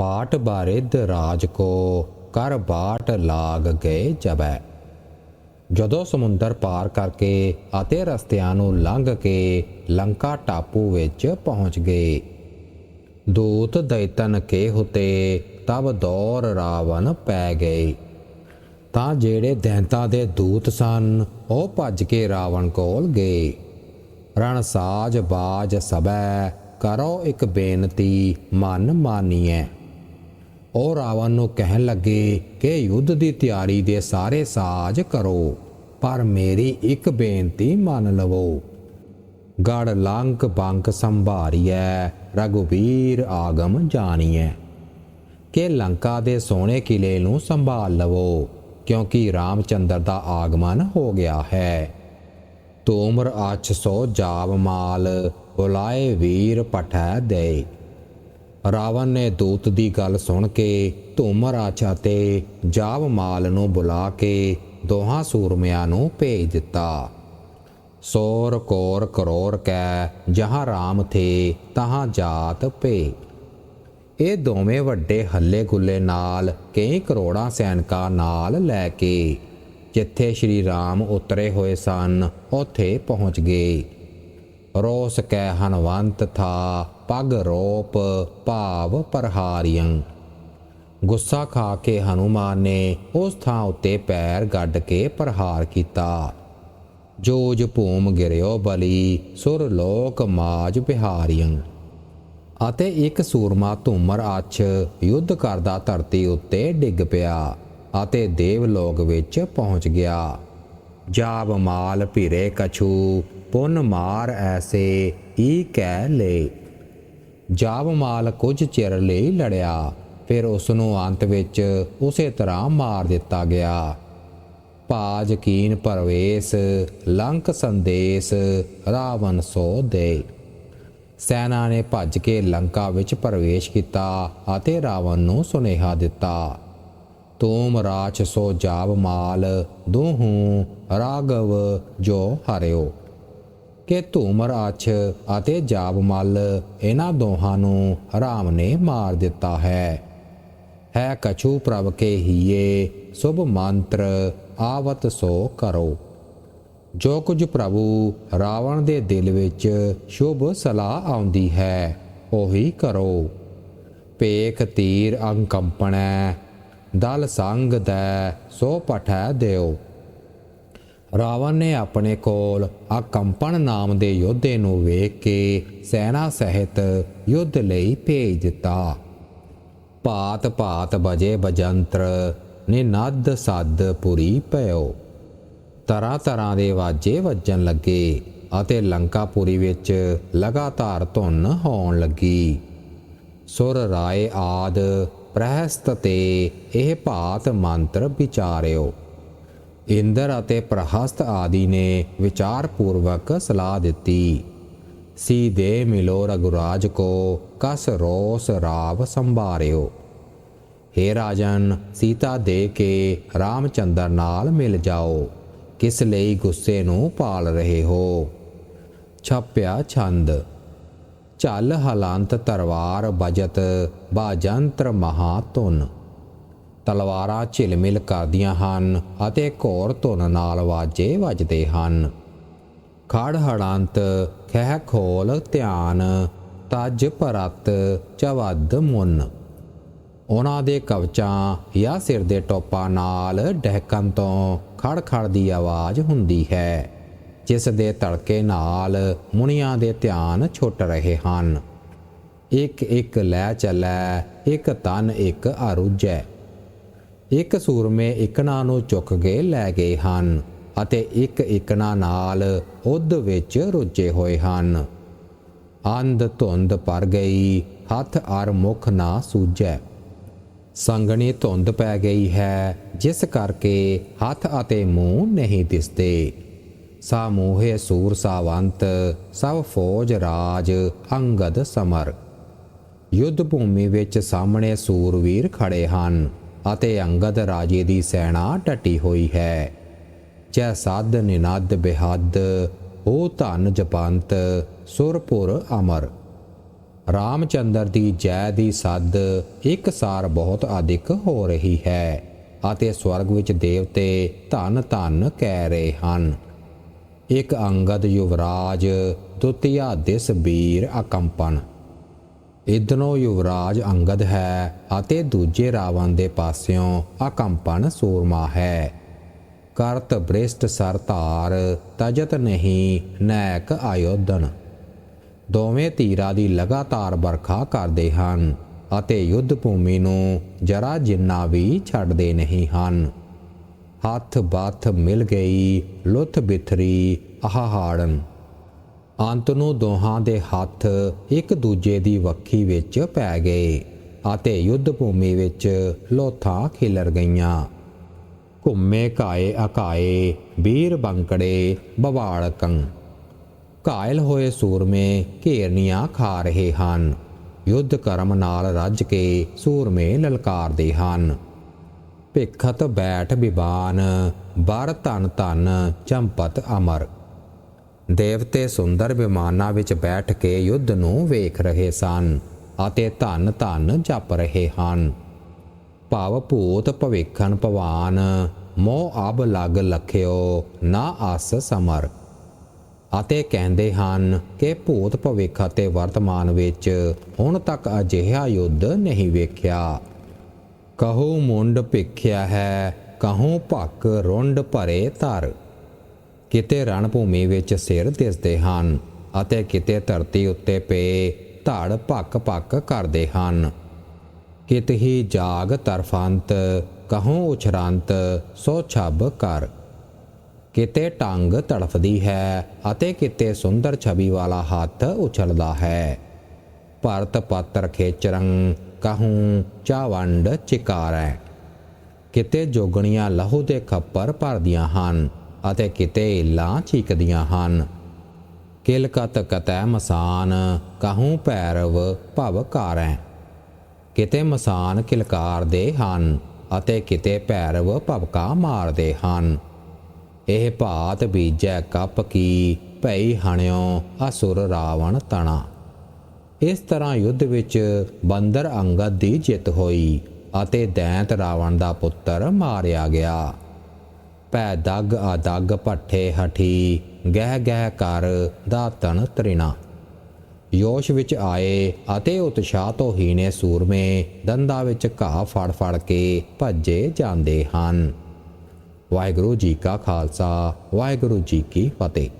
ਪਾਟ ਬਾਰਿਦ ਰਾਜ ਕੋ, ਕਰ ਬਾਟ ਲਾਗ ਗਏ ਜਬੈ ਜਦੋਂ ਸਮੁੰਦਰ ਪਾਰ ਕਰਕੇ ਅਤੇ ਰਸਤਿਆਂ ਨੂੰ ਲੰਘ ਕੇ ਲੰਕਾ ਟਾਪੂ ਵਿੱਚ ਪਹੁੰਚ ਗਏ। ਦੂਤ ਦੈਤਨ ਕੇ ਹੁਤੇ ਤਬ ਦੌਰ ਰਾਵਣ ਪੈ ਗਏ। ਤਾਂ ਜਿਹੜੇ ਦੈਂਤਾਂ ਦੇ ਦੂਤ ਸਨ, ਉਹ ਭੱਜ ਕੇ ਰਾਵਣ ਕੋਲ ਗਏ। ਰਣਸਾਜ ਬਾਜ ਸਬੈ, ਕਰੋ ਇੱਕ ਬੇਨਤੀ, ਮਨ ਮਾਨੀਐ। ਉਹ ਰਾਵਣ ਨੂੰ ਕਹਿਣ ਲੱਗੇ ਕਿ ਯੁੱਧ ਦੀ ਤਿਆਰੀ ਦੇ ਸਾਰੇ ਸਾਜ਼ ਕਰੋ, ਪਰ ਮੇਰੀ ਇੱਕ ਬੇਨਤੀ ਮੰਨ ਲਵੋ। ਗੜ ਲੰਕ ਬੰਕ ਸੰਭਾਰੀਐ, ਰਘੁਬੀਰ ਆਗਮ ਜਾਣੀਐ। ਕਿ ਲੰਕਾ ਦੇ ਸੋਹਣੇ ਕਿਲੇ ਨੂੰ ਸੰਭਾਲ ਲਵੋ, ਕਿਉਂਕਿ ਰਾਮਚੰਦਰ ਦਾ ਆਗਮਨ ਹੋ ਗਿਆ ਹੈ। ਤੋਮਰ ਆਛ ਸੋ ਜਾਵ ਮਾਲ, ਬੁਲਾਏ ਵੀਰ ਪਠੈ ਦੇ। ਰਾਵਣ ਨੇ ਦੂਤ ਦੀ ਗੱਲ ਸੁਣ ਕੇ ਧੂਮਰ ਆਛਾ ਤੇ ਜਾਵ ਮਾਲ ਨੂੰ ਬੁਲਾ ਕੇ ਦੋਹਾਂ ਸੂਰਮਿਆਂ ਨੂੰ ਭੇਜ ਦਿੱਤਾ। ਸੋਰ ਕੋਰ ਕਰੋਰ ਕੈ, ਜਹਾਂ ਰਾਮ ਥੇ, ਤਹਾਂ ਜਾਤ ਭੇ। ਇਹ ਦੋਵੇਂ ਵੱਡੇ ਹੱਲੇ ਗੁੱਲੇ ਨਾਲ ਕਈ ਕਰੋੜਾਂ ਸੈਨਿਕਾਂ ਨਾਲ ਲੈ ਕੇ ਜਿੱਥੇ ਸ਼੍ਰੀ ਰਾਮ ਉਤਰੇ ਹੋਏ ਸਨ, ਉੱਥੇ ਪਹੁੰਚ ਗਏ। ਰੋਸ ਕੈ ਹਨਵੰਤ ਥਾ, ਪਗ ਰੋਪ ਭਾਵ ਪ੍ਰਹਾਰੀਆਂ ਗੁੱਸਾ ਖਾ ਕੇ ਹਨੂਮਾਨ ਨੇ ਉਸ ਥਾਂ ਉੱਤੇ ਪੈਰ ਗੱਡ ਕੇ ਪ੍ਰਹਾਰ ਕੀਤਾ। ਜੋਜ ਭੂਮ ਗਿਰਿਓ ਬਲੀ, ਸੁਰ ਲੋਕ ਮਾਜ ਬਿਹਾਰੀਆਂ ਅਤੇ ਇੱਕ ਸੂਰਮਾ ਧੂਮਰ ਅੱਛ ਯੁੱਧ ਕਰਦਾ ਧਰਤੀ ਉੱਤੇ ਡਿੱਗ ਪਿਆ ਅਤੇ ਦੇਵ ਲੋਕ ਵਿੱਚ ਪਹੁੰਚ ਗਿਆ। ਜਾਬ ਮਾਲ ਭੀਰੇ ਕਛੂ ਪੁੰਨ ਮਾਰ ਐਸੇ ਈ ਕਹਿ ਲੈ। ਜਾਬ ਮਾਲ ਕੁਝ ਚਿਰ ਲਈ ਲੜਿਆ, ਫਿਰ ਉਸ ਨੂੰ ਅੰਤ ਵਿੱਚ ਉਸੇ ਤਰ੍ਹਾਂ ਮਾਰ ਦਿੱਤਾ ਗਿਆ। ਭਾਜ ਕੀਨ ਪਰਵੇਸ, ਲੰਕ ਸੰਦੇਸ, ਰਾਵਣ ਸੋ ਦੇ। ਸੈਨਾ ਨੇ ਭੱਜ ਕੇ ਲੰਕਾ ਵਿੱਚ ਪ੍ਰਵੇਸ਼ ਕੀਤਾ ਅਤੇ ਰਾਵਣ ਨੂੰ ਸੁਨੇਹਾ ਦਿੱਤਾ ਤੂਮ ਰਾਚ ਸੋ ਜਾਬ ਮਾਲ, ਦੋਹੂ ਰਾਗਵ ਜੋ ਹਰਿਓ। ਕਿ ਧੂਮਰ, ਅਛ ਅਤੇ ਜਾਬਮਲ ਇਹਨਾਂ ਦੋਹਾਂ ਨੂੰ ਰਾਮ ਨੇ ਮਾਰ ਦਿੱਤਾ ਹੈ। ਹੈ ਕਛੂ ਪ੍ਰਭ ਕੇ ਹੀਏ, ਸੁਭ ਮੰਤਰ ਆਵਤ ਸੋ ਕਰੋ। ਜੋ ਕੁਝ ਪ੍ਰਭੂ ਰਾਵਣ ਦੇ ਦਿਲ ਵਿੱਚ ਸ਼ੁਭ ਸਲਾਹ ਆਉਂਦੀ ਹੈ, ਉਹੀ ਕਰੋ। ਪੇਖ ਤੀਰ ਅੰਕੰਪਣੈ, ਦਲ ਸੰਗ ਦੈ ਸੋ ਪਠੈ ਦਿਓ। ਰਾਵਣ ਨੇ ਆਪਣੇ ਕੋਲ ਅਕੰਪਨ ਨਾਮ ਦੇ ਯੋਧੇ ਨੂੰ ਵੇਖ ਕੇ ਸੈਨਾ ਸਹਿਤ ਯੁੱਧ ਲਈ ਭੇਜ ਦਿੱਤਾ। ਭਾਤ ਭਾਤ ਬਜੇ ਬਜੰਤਰ, ਨਿਨੱਦ ਸੱਦ ਪੁਰੀ ਪਇਓ ਤਰ੍ਹਾਂ ਤਰ੍ਹਾਂ ਦੇ ਵਾਜੇ ਵੱਜਣ ਲੱਗੇ ਅਤੇ ਲੰਕਾਪੁਰੀ ਵਿੱਚ ਲਗਾਤਾਰ ਧੁੰਨ ਹੋਣ ਲੱਗੀ। ਸੁਰ ਰਾਏ ਆਦ ਪ੍ਰਹਸਤ ਤੇ ਇਹ ਭਾਤ ਮੰਤਰ ਵਿਚਾਰਿਓ। ਇੰਦਰ ਅਤੇ ਪ੍ਰਹਸਤ ਆਦਿ ਨੇ ਵਿਚਾਰ ਪੂਰਵਕ ਸਲਾਹ ਦਿੱਤੀ। ਸੀ ਦੇ ਮਿਲੋ ਰਗੁਰਾਜ ਕੋ, ਕਸ ਰੋਸ ਰਾਵ ਸੰਭਾਰਿਓ। हे ਰਾਜਨ, ਸੀਤਾ ਦੇ ਕੇ ਰਾਮਚੰਦਰ ਨਾਲ ਮਿਲ ਜਾਓ। ਕਿਸ ਲਈ ਗੁੱਸੇ ਨੂੰ ਪਾਲ ਰਹੇ ਹੋ? ਛਪਿਆ ਛੰਦ। ਚੱਲ ਹਲੰਤ ਤਰਵਾਰ ਬਜਤ ਬਾਜੰਤਰ ਮਹਾਤੁਨ ਤਲਵਾਰਾਂ ਝਿਲਮਿਲ ਕਰਦੀਆਂ ਹਨ ਅਤੇ ਘੋਰ ਧੁਨ ਨਾਲ ਵਾਜੇ ਵੱਜਦੇ ਹਨ। ਖੜ ਹੜੰਤ, ਖਹਿ ਖੋਲ ਧਿਆਨ, ਤਜ ਪਰਤ ਚਵਦ ਮੁਨ। ਉਹਨਾਂ ਦੇ ਕਵਚਾਂ ਜਾਂ ਸਿਰ ਦੇ ਟੋਪਾਂ ਨਾਲ ਡਹਿਕਣ ਤੋਂ ਖੜ-ਖੜ ਦੀ ਆਵਾਜ਼ ਹੁੰਦੀ ਹੈ, ਜਿਸ ਦੇ ਤੜਕੇ ਨਾਲ ਮੁਨੀਆਂ ਦੇ ਧਿਆਨ ਛੁੱਟ ਰਹੇ ਹਨ। ਇੱਕ ਇੱਕ ਲੈ ਚੱਲੈ, ਇੱਕ ਤਨ ਇੱਕ ਅਰੁਜੈ ਇੱਕ ਸੂਰਮੇ ਇਕਣਾ ਨੂੰ ਚੁੱਕ ਕੇ ਲੈ ਗਏ ਹਨ ਅਤੇ ਇੱਕ ਇਕਣਾ ਨਾਲ ਉਦ ਵਿੱਚ ਰੁੱਝੇ ਹੋਏ ਹਨ। ਅੰਧ ਧੁੰਦ ਪਰ ਗਈ, ਹੱਥ ਅਰ ਮੁਖ ਨਾ ਸੂਝੈ। ਸੰਗਣੀ ਧੁੰਦ ਪੈ ਗਈ ਹੈ, ਜਿਸ ਕਰਕੇ ਹੱਥ ਅਤੇ ਮੂੰਹ ਨਹੀਂ ਦਿਸਦੇ। ਸਾਮੂਹੇ ਸੂਰ ਸਾਵੰਤ, ਸਭ ਫੌਜ ਰਾਜ, ਅੰਗਦ ਸਮਰ। ਯੁੱਧ ਭੂਮੀ ਵਿੱਚ ਸਾਹਮਣੇ ਸੂਰਵੀਰ ਖੜੇ ਹਨ। ਅਤੇ ਅੰਗਦ ਰਾਜੇ ਦੀ ਸੈਨਾ ਟੱਟੀ ਹੋਈ ਹੈ। ਜੈ ਸਾਧ ਨਿਨਦ ਬਿਹੱਦ, ਹੋ ਧਨ ਜਪੰਤ ਸੁਰਪੁਰ ਅਮਰ। ਰਾਮਚੰਦਰ ਦੀ ਜੈ ਦੀ ਸੱਦ ਇੱਕ ਸਾਰ ਬਹੁਤ ਅਧਿਕ ਹੋ ਰਹੀ ਹੈ ਅਤੇ ਸਵਰਗ ਵਿੱਚ ਦੇਵਤੇ ਧਨ ਧਨ ਕਹਿ ਰਹੇ ਹਨ। ਇੱਕ ਅੰਗਦ ਯੁਵਰਾਜ, ਦੁਤੀਆ ਦਿਸ ਵੀਰ ਅਕੰਪਨ। ਇਦਨੋ ਯੁਵਰਾਜ ਅੰਗਦ ਹੈ ਅਤੇ ਦੂਜੇ ਰਾਵਣ ਦੇ ਪਾਸਿਓਂ ਅਕੰਪਨ ਸੂਰਮਾ ਹੈ। ਕਰਤ ਬ੍ਰਿਸ਼ਟ ਸਰ ਧਾਰ ਤਜਤ ਨਹੀਂ ਨੈਕ ਆਯੋਧਨ। ਦੋਵੇਂ ਧੀਰਾਂ ਦੀ ਲਗਾਤਾਰ ਵਰਖਾ ਕਰਦੇ ਹਨ ਅਤੇ ਯੁੱਧ ਭੂਮੀ ਨੂੰ ਜਰਾ ਜਿੰਨਾ ਵੀ ਛੱਡਦੇ ਨਹੀਂ ਹਨ। ਹੱਥ ਬੱਥ ਮਿਲ ਗਈ ਲੁੱਥ ਬਿਥਰੀ ਆਹਾੜਨ। ਅੰਤ ਨੂੰ ਦੋਹਾਂ ਦੇ ਹੱਥ ਇੱਕ ਦੂਜੇ ਦੀ ਵੱਖੀ ਵਿੱਚ ਪੈ ਗਏ ਅਤੇ ਯੁੱਧ ਭੂਮੀ ਵਿੱਚ ਲੋਥਾਂ ਖਿਲਰ ਗਈਆਂ। ਘੁੰਮੇ ਕਾਏ ਅਕਾਏ ਵੀਰ ਬੰਕੜੇ ਬਵਾੜਕੰ ਘਾਇਲ ਹੋਏ ਸੂਰਮੇ ਘੇਰਨੀਆਂ ਖਾ ਰਹੇ ਹਨ। ਯੁੱਧ ਕਰਮ ਨਾਲ ਰੱਜ ਕੇ ਸੂਰਮੇ ਲਲਕਾਰਦੇ ਹਨ। ਭਿਖਤ ਬੈਠ ਬਿਬਾਨ, ਬਰ ਧਨ ਧਨ ਚੰਪਤ ਅਮਰ। ਦੇਵਤੇ ਸੁੰਦਰ ਵਿਮਾਨਾਂ ਵਿੱਚ ਬੈਠ ਕੇ ਯੁੱਧ ਨੂੰ ਵੇਖ ਰਹੇ ਸਨ ਅਤੇ ਧਨ ਧਨ ਜਪ ਰਹੇ ਹਨ। ਭਾਵ ਭੂਤ ਭਵਿੱਖਣ ਭਵਾਨ, ਮੋਹ ਅਬ ਲਗ ਲਖਿਓ, ਨਾ ਅਸ ਸਮਰ। ਅਤੇ ਕਹਿੰਦੇ ਹਨ ਕਿ ਭੂਤ ਭਵਿੱਖ ਅਤੇ ਵਰਤਮਾਨ ਵਿੱਚ ਹੁਣ ਤੱਕ ਅਜਿਹਾ ਯੁੱਧ ਨਹੀਂ ਵੇਖਿਆ। ਕਹੂ ਮੁੰਡ ਭਿਖਿਆ ਹੈ, ਕਹੂ ਭੱਕ ਰੁੰਡ ਭਰੇ ਧਰ। ਕਿਤੇ ਰਣ ਭੂਮੀ ਵਿੱਚ ਸਿਰ ਦਿਸਦੇ ਹਨ ਅਤੇ ਕਿਤੇ ਧਰਤੀ ਉੱਤੇ ਪਏ ਧੜ ਭੱਕ ਭੱਕ ਕਰਦੇ ਹਨ। ਕਿਤ ਹੀ ਜਾਗ ਤਰਫੰਤ, ਕਹੂੰ ਉਛਰੰਤ, ਸੋ ਛਬ ਕਰ ਕਿਤੇ ਟੰਗ ਤੜਫਦੀ ਹੈ ਅਤੇ ਕਿਤੇ ਸੁੰਦਰ ਛਵੀ ਵਾਲਾ ਹੱਥ ਉਛਲਦਾ ਹੈ। ਭਰਤ ਪਾਤਰ ਖੇਚਰੰ, ਕਹੂੰ ਚਾਵੰਡ ਚਿਕਾਰੈ। ਕਿਤੇ ਜੋਗਣੀਆਂ ਲਹੂ ਦੇ ਖੱਪਰ ਭਰਦੀਆਂ ਹਨ ਅਤੇ ਕਿਤੇ ਇਲਾਂ ਚੀਕਦੀਆਂ ਹਨ। ਕਿਲਕਤ ਕਤੈ ਮਸਾਨ, ਕਹੂੰ ਭੈਰਵ ਭਵ ਕਾਰੈ। ਕਿਤੇ ਮਸਾਨ ਕਿਲਕਾਰਦੇ ਹਨ ਅਤੇ ਕਿਤੇ ਭੈਰਵ ਭਵਕਾ ਮਾਰਦੇ ਹਨ। ਇਹ ਭਾਤ ਬੀਜੈ ਕੱਪ ਕੀ ਭਈ ਹਣਿਓ ਅਸੁਰ ਰਾਵਣ ਤਣਾ। ਇਸ ਤਰ੍ਹਾਂ ਯੁੱਧ ਵਿੱਚ ਬੰਦਰ ਅੰਗਦ ਦੀ ਜਿੱਤ ਹੋਈ ਅਤੇ ਦੈਂਤ ਰਾਵਣ ਦਾ ਪੁੱਤਰ ਮਾਰਿਆ ਗਿਆ। ਭੈ ਦਗ ਅਦਗ ਭੱਠੇ ਹਠੀ, ਗਹਿ ਗਹਿ ਕਰ ਦਾ ਦਾਤਨ ਤ੍ਰਿਣਾ। ਯੋਸ਼ ਵਿੱਚ ਆਏ ਅਤੇ ਉਤਸ਼ਾਹ ਤੋਂ ਹੀਣੇ ਸੂਰਮੇ, ਦੰਦਾਂ ਵਿੱਚ ਘਾਹ ਫੜ ਫੜ ਕੇ ਭੱਜੇ ਜਾਂਦੇ ਹਨ। ਵਾਹਿਗੁਰੂ ਜੀ ਕਾ ਖਾਲਸਾ, ਵਾਹਿਗੁਰੂ ਜੀ ਕੀ ਫਤਿਹ।